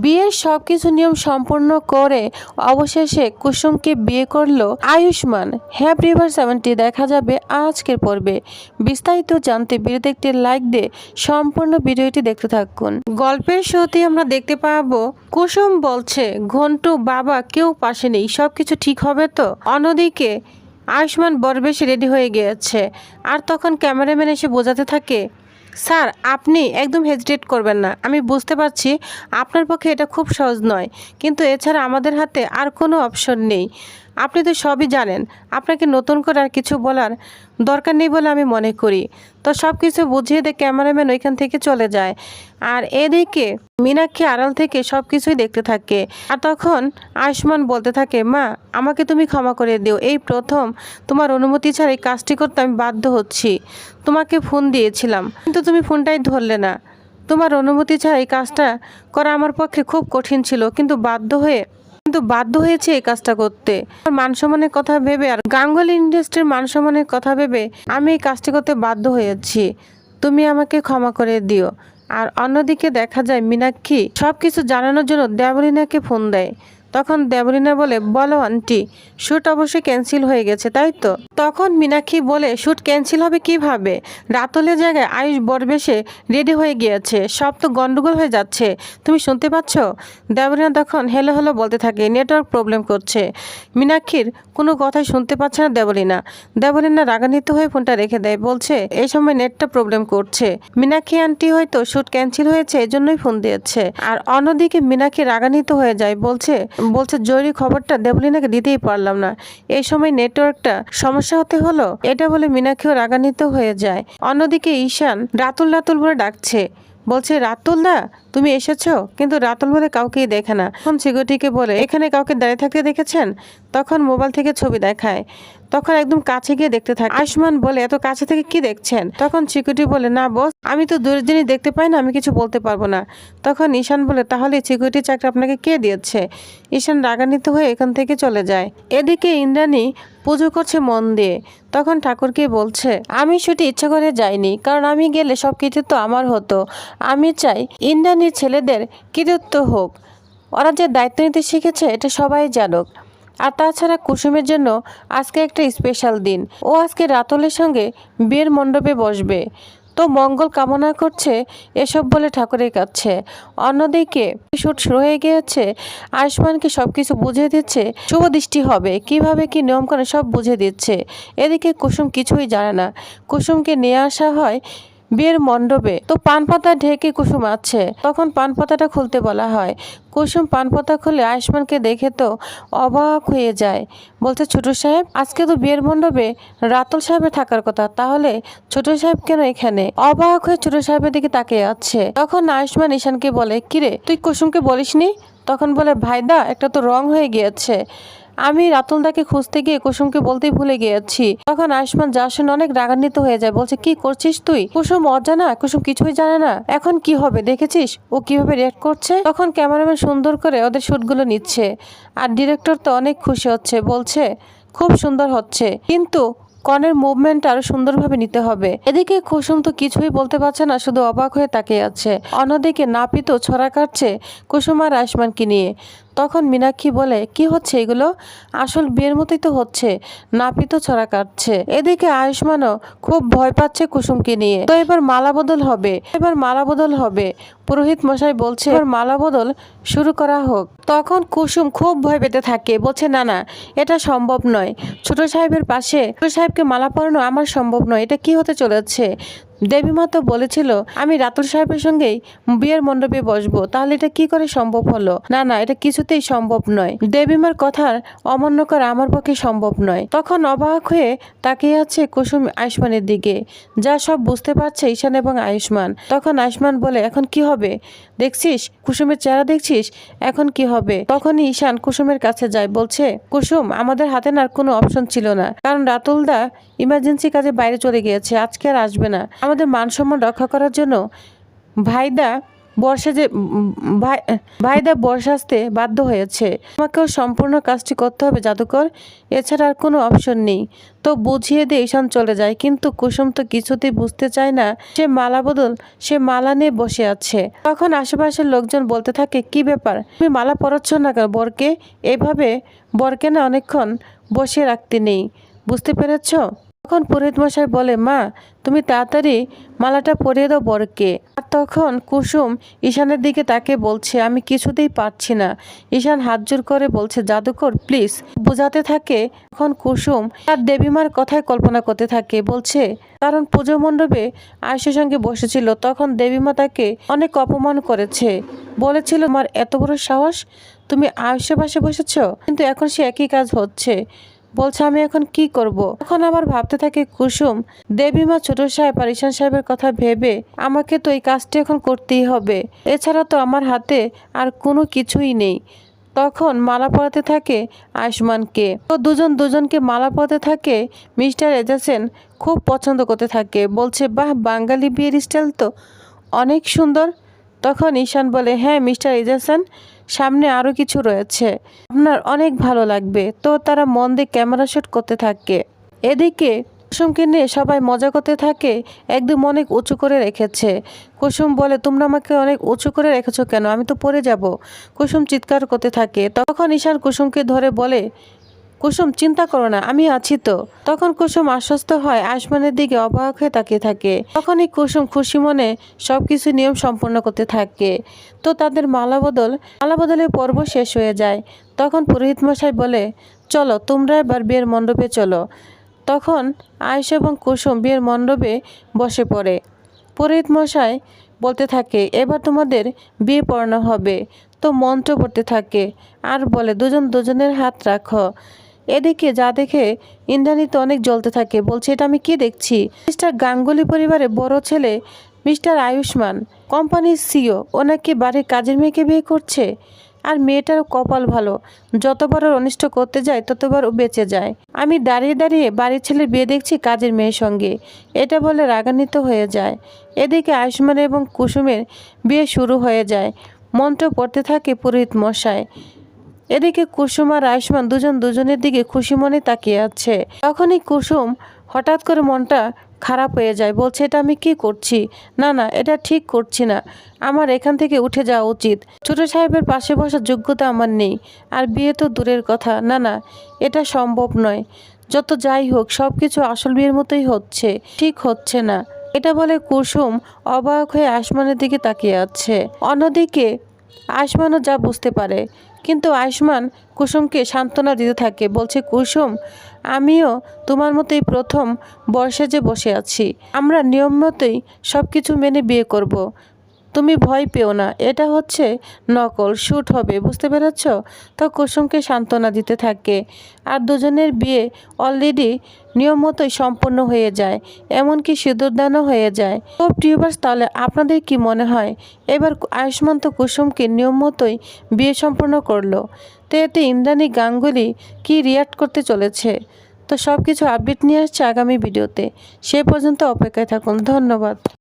বিয়ের সবকিছু নিয়ম সম্পন্ন করে অবশেষে কুসুমকে বিয়ে করল আয়ুষ্মান। হ্যাপ রিভার সেভেন্টি দেখা যাবে আজকের পর্বে। বিস্তারিত জানতে ভিডিওতে একটি লাইক দিয়ে সম্পূর্ণ ভিডিওটি দেখতে থাকুন। গল্পের শুরুতে আমরা দেখতে পাবো, কুসুম বলছে, ঘন্টু, বাবা, কেউ পাশে নেই, সবকিছু ঠিক হবে তো? অন্যদিকে আয়ুষ্মান বরবেশে রেডি হয়ে গিয়েছে। আর তখন ক্যামেরাম্যান এসে বোঝাতে থাকে স্যার, আপনি একদম হেজিটেট করবেন না। আমি বুঝতে পারছি আপনার পক্ষে এটা খুব সহজ নয়, কিন্তু এছাড়া আমাদের হাতে আর কোনো অপশন নেই। আপনি তো সবই জানেন। আপনাকে নতুন করে আর কিছু বলার দরকার নেই বলে আমি মনে করি। তো সব কিছু বুঝিয়ে দিয়ে ক্যামেরাম্যান ওইখান থেকে চলে যায়। আর এদিকে মীনাক্ষী আড়াল থেকে সব কিছুই দেখতে থাকে। আর তখন আয়ুষ্মান বলতে থাকে, মা, আমাকে তুমি ক্ষমা করে দিও। এই প্রথম তোমার অনুমতি ছাড়া এই কাজটি করতে আমি বাধ্য হচ্ছি। তোমাকে ফোন দিয়েছিলাম, কিন্তু তুমি ফোনটাই ধরলে না। তোমার অনুমতি ছাড়া এই কাজটা করা আমার পক্ষে খুব কঠিন ছিল, কিন্তু বাধ্য হয়ে কিন্তু বাধ্য হয়েছে এই কাজটা করতে। মানসম্মানের মান সম্মানের কথা ভেবে আর গাঙ্গুলি ইন্ডাস্ট্রির মানসম্মানের কথা ভেবে আমি এই কাজটি করতে বাধ্য হয়েছি। তুমি আমাকে ক্ষমা করে দিও। আর অন্যদিকে দেখা যায়, মীনাক্ষী সব কিছু জানানোর জন্য দেবলিনাকে ফোন দেয়। তখন দেবরিনা বলে, বলো, আন্টি শ্যুট অবশ্যই ক্যান্সেল হয়ে গেছে, তাই তো? তখন মীনাক্ষী বলে শ্যুট ক্যান্সেল হবে কীভাবে? রাতলের জায়গায় আয়ুষ বরবেশে রেডি হয়ে গিয়েছে, সব তো গন্ডগোল হয়ে যাচ্ছে, তুমি শুনতে পাচ্ছ? দেবরিনা তখন হেলো হেলো বলতে থাকে, নেটওয়ার্ক প্রবলেম করছে। মীনাক্ষীর কোনো কথাই শুনতে পাচ্ছে না দেবলিনা। দেবলিনা রাগান্বিত হয়ে ফোনটা রেখে দেয়, বলছে, এই সময় নেটটা প্রবলেম করছে। মীনাক্ষী আন্টি হয়তো শ্যুট ক্যান্সেল হয়েছে এই জন্যই ফোন দিয়েছে। আর অন্যদিকে মীনাক্ষী রাগান্বিত হয়ে যায়, বলছে বলছে, জরুরি খবরটা দেবলিনাকে দিতেই পারলাম না। এই সময় নেটওয়ার্কটা সমস্যা হতে হলো? এটা বলে মিনাক্ষীও রাগান্বিত হয়ে যায়। অন্যদিকে ঈশান, রাতুল রাতুল বলে ডাকছে। বলছে, রাতুল দা, তুমি এসেছ? কিন্তু রাতুল বলে কাউকেই দেখে না। তখন সিকিউরিটিকে বলে, এখানে কাউকে দাঁড়িয়ে থাকতে দেখেছেন? তখন মোবাইল থেকে ছবি দেখায়। তখন একদম কাছে গিয়ে দেখতে থাকে। আয়ুষ্মান বলে, এত কাছে থেকে কি দেখছেন? তখন সিকিউরিটি বলে, না বস, আমি তো দূরের জিনিস দেখতে পাই না, আমি কিছু বলতে পারব না। তখন ঈশান বলে, তাহলে সিকিউরিটি চাকরি আপনাকে কে দিয়েছে? ঈশান রাগান্বিত হয়ে এখান থেকে চলে যায়। এদিকে ইন্দ্রাণী পুজো করছে মন দিয়ে। তখন ঠাকুরকে বলছে, আমি সেটি ইচ্ছা করে যাইনি, কারণ আমি গেলে সব কিছু তো আমার হতো। আমি চাই ইন্দ্রাণীর ছেলেদের কৃতিত্ব হোক। ওরা যে দায়িত্ব নিতে শিখেছে, এটা সবাই জানুক। আর তাছাড়া কুসুমের জন্য আজকে একটা স্পেশাল দিন। ও আজকে রাতলের সঙ্গে বিয়ের মণ্ডপে বসবে। তো মঙ্গল কামনা করছে এসব বলে ঠাকুরের কাছে। অন্যদিকে শুট শুরু হয়ে গিয়েছে। আয়ুষ্মানকে সব কিছু বুঝিয়ে দিচ্ছে, শুভ দৃষ্টি হবে, কীভাবে কি নিয়ম সব বুঝিয়ে দিচ্ছে। এদিকে কুসুম কিছুই জানে না। কুসুমকে নিয়ে আসা হয় বিয়ের মণ্ডপে। তো পান পাতা ঢেকে কুসুম আছে। তখন পান পাতাটা খুলতে বলা হয়। কুসুম পান পাতা খুলে আয়ুষ্মানকে দেখে তো অবাক হয়ে যায়। বলছে, ছোট সাহেব, আজকে তো বিয়ের মণ্ডপে রাতুল সাহেবের থাকার কথা। তাহলে ছোট সাহেব কেন এখানে? অবাক হয়ে ছোট সাহেবের দিকে তাকিয়ে আছে। তখন আয়ুষ্মান ঈশানকে বলে, কিরে, তুই কুসুমকে বলিসনি? তখন বলে, ভাইদা, একটা তো রং হয়ে গিয়েছে। আমি রাতুলদাকে খুঁজতে গিয়ে কুসুমকে বলতেই ভুলে গিয়েছি। তখন আয়ুষ্মান যা শুনে অনেক রাগান্বিত হয়ে যায়, বলছে, কি করছিস তুই? কুসুম অজানা? কুসুম কিছুই জানে না। এখন কি হবে, দেখেছিস? ও কীভাবে রিয়াক্ট করছে? তখন ক্যামেরাম্যান সুন্দর করে ওদের শ্যুটগুলো নিচ্ছে। আর ডিরেক্টর তো অনেক খুশি হচ্ছে, বলছে, খুব সুন্দর হচ্ছে। কিন্তু কনের মুভমেন্ট আরও সুন্দরভাবে নিতে হবে। এদিকে কুসুম তো কিছুই বলতে পারছে না, শুধু অবাক হয়ে তাকিয়ে আছে। অন্যদিকে নাপিত ছড়া কাটছে কুসুম আর আয়ুষ্মানকে নিয়ে। তখন মীনাক্ষী বলে, কি হচ্ছে এগুলো? আসল বিয়ের মতোই তো হচ্ছে। নাপিত ছড়া কাটছে। এদিকে আয়ুষ্মানও খুব ভয় পাচ্ছে কুসুমকে নিয়ে। তো এবার মালা বদল হবে। এবার মালা বদল হবে। পুরোহিত মশাই বলছে, এবার মালা বদল শুরু করা হোক। তখন কুসুম খুব ভয় পেতে থাকে। বলছে, না না, এটা সম্ভব নয়। ছোট সাহেবের পাশে, ছোট সাহেবকে মালা পরানো আমার সম্ভব নয়। এটা কি হতে চলেছে? দেবীমা তো বলেছিল, আমি রাতুল সাহেবের সঙ্গেই বিয়ের মণ্ডপে বসবো, তাহলে এটা কি করে সম্ভব হলো? না না, এটা কিছুতেই সম্ভব নয়। দেবীমার কথার অমান্য করা আমার পক্ষে সম্ভব নয়। তখন অবাক হয়ে তাকিয়ে আছে কুসুম আয়ুষ্মানের দিকে, যা সব বুঝতে পারছে ঈশান এবং আয়ুষ্মান। তখন আয়ুষ্মান বলে, এখন কি হবে? দেখছিস? কুসুমের চেহারা দেখছিস? এখন কি হবে? তখনই ঈশান কুসুমের কাছে যায়, বলছে, কুসুম, আমাদের হাতে না কোনো অপশন ছিল না। কারণ রাতুলদা ইমার্জেন্সি কাজে বাইরে চলে গিয়েছে, আজকে আর আসবে না। আমাদের মান সম্মান রক্ষা করার জন্য ভাইদা বর্ষা যে ভাই ভাইদা বর্ষা আসতে বাধ্য হয়েছে। আমাকেও সম্পূর্ণ কাজটি করতে হবে জাদুকর, এছাড়া আর কোনো অপশন নেই। তো বুঝিয়ে দিয়ে ঈশান চলে যায়, কিন্তু কুসুম তো কিছুতেই বুঝতে চায় না। সে মালা বদল সে মালা নিয়ে বসে আছে। তখন আশেপাশের লোকজন বলতে থাকে, কি ব্যাপার? তুমি মালা পরাচ্ছ না কেন বরকে? এভাবে বরকে না অনেকক্ষণ বসিয়ে রাখতে নেই। বুঝতে পেরেছ? তখন পুরোহিত মশাই বলে, মা, তুমি তাড়াতাড়ি মালাটা পরিয়ে দাও বরকে। আর তখন কুসুম ঈশানের দিকে তাকে বলছে, আমি কিছুতেই পারছি না। ঈশান হাত জোর করে বলছে, জাদুকর, প্লিজ। বোঝাতে থাকে, তখন কুসুম তার দেবীমার কথায় কল্পনা করতে থাকে। বলছে, কারণ পুজো মণ্ডপে আয়ুষের সঙ্গে বসেছিল, তখন দেবীমা তাকে অনেক অপমান করেছে। বলেছিল আমার এত বড় সাহস? তুমি আয়ুষের পাশে বসেছ? কিন্তু এখন সে একই কাজ হচ্ছে। বলছে, আমি এখন কি করব। এখন আমার ভাবতে থাকে কুসুম দেবীমা ছোট সাহেব আর ঈশান সাহেবের কথা ভেবে আমাকে তো এই কাজটি এখন করতেই হবে। এছাড়া তো আমার হাতে আর কোনো কিছুই নেই। তখন মালা পরাতে থাকে আয়ুষ্মানকে। তো দুজন দুজনকে মালা পরাতে থাকে মিস্টার এজাসেন খুব পছন্দ করতে থাকে। বলছে, বাহ, বাঙালি বিয়ের স্টাইল তো অনেক সুন্দর। তখন ঈশান বলে হ্যাঁ মিস্টার এজাসেন সামনে আরও কিছু রয়েছে। আপনার অনেক ভালো লাগবে। তো তারা মন দিয়ে ক্যামেরা শ্যুট করতে থাকে। এদিকে কুসুমকে নিয়ে সবাই মজা করতে থাকে। একদম অনেক উঁচু করে রেখেছে। কুসুম বলে, তোমরা আমাকে অনেক উঁচু করে রেখেছ কেন? আমি তো পড়ে যাব। কুসুম চিৎকার করতে থাকে। তখন ঈশান কুসুমকে ধরে বলে কুসুম, চিন্তা করো না, আমি আছি তো। তখন কুসুম আশ্বস্ত হয়, আসমানের দিকে অবাক হয়ে তাকিয়ে থাকে। তখনই কুসুম খুশি মনে সবকিছু নিয়ম সম্পন্ন করতে থাকে। তো তাদের মালা বদল মালা বদলের পর্ব শেষ হয়ে যায়। তখন পুরোহিত মশাই বলে, চলো, তোমরা এবার বিয়ের মণ্ডপে চলো। তখন আয়েশ এবং কুসুম বিয়ের মণ্ডপে বসে পড়ে। পুরোহিত মশাই বলতে থাকে, এবার তোমাদের বিয়ে পড়ানো হবে। তো মন্ত্র পড়তে থাকে, আর বলে, দুজন দুজনের হাত রাখো। এদিকে যা দেখে ইন্দ্রাণী তো অনেক জ্বলতে থাকে, বলছে, এটা আমি কি দেখছি? মিস্টার গাঙ্গুলি পরিবারের বড় ছেলে মিস্টার আয়ুষ্মান, কোম্পানির সিও ওনাকে বাড়ির কাজের মেয়েকে বিয়ে করছে। আর মেয়েটার কপাল ভালো যতবার ওর অনিষ্ট করতে যায় ততবার ও বেঁচে যায়। আমি দাঁড়িয়ে দাঁড়িয়ে বাড়ির ছেলের বিয়ে দেখছি কাজের মেয়ের সঙ্গে। এটা বলে রাগান্বিত হয়ে যায়। এদিকে আয়ুষ্মান এবং কুসুমের বিয়ে শুরু হয়ে যায়। মন্ত্র পড়তে থাকে পুরোহিত মশাই। এদিকে কুসুম আর আয়ুষ্মান দুজন দুজনের দিকে খুশি মনে তাকিয়ে আছে। তখনই কুসুম হঠাৎ করে মনটা খারাপ হয়ে যায়, বলছে, এটা আমি কি করছি? না না, এটা ঠিক করছি না। আমার এখান থেকে উঠে যাওয়া উচিত। ছোট সাহেবের পাশে বসার যোগ্যতা আমার নেই। আর বিয়ে তো দূরের কথা। না না, এটা সম্ভব নয়। যত যাই হোক সব কিছু আসল বিয়ের মতোই হচ্ছে। ঠিক হচ্ছে না। এটা বলে কুসুম অবাক হয়ে আসমানের দিকে তাকিয়ে আছে। অন্যদিকে আয়ুষ্মানও যা বুঝতে পারে কিন্তু আয়ুষ্মান কুসুমকে সান্ত্বনা দিতে থাকে, বলছে, কুসুম, আমিও তোমার মতোই প্রথম বর্ষে যে বসে আছি আমরা নিয়ম মতোই সব কিছু মেনে বিয়ে করব। তুমি ভয় পেও না, এটা হচ্ছে নকল শ্যুট হবে, বুঝতে পেরেছ? তো কুসুমকে সান্ত্বনা দিতে থাকে। আর দুজনের বিয়ে অলরেডি নিয়ম মতোই সম্পন্ন হয়ে যায়, এমনকি সিঁদুরদানও হয়ে যায়। তো টিউবার্স তাহলে আপনাদের কি মনে হয়? এবার আয়ুষ্মান তো কুসুমকে নিয়ম মতোই বিয়ে সম্পন্ন করল। তো এতে ইন্দ্রাণী গাঙ্গুলি কি রিয়াক্ট করতে চলেছে? তো সব কিছু আপডেট নিয়ে আসছে আগামী ভিডিওতে। সে পর্যন্ত অপেক্ষায় থাকুন, ধন্যবাদ।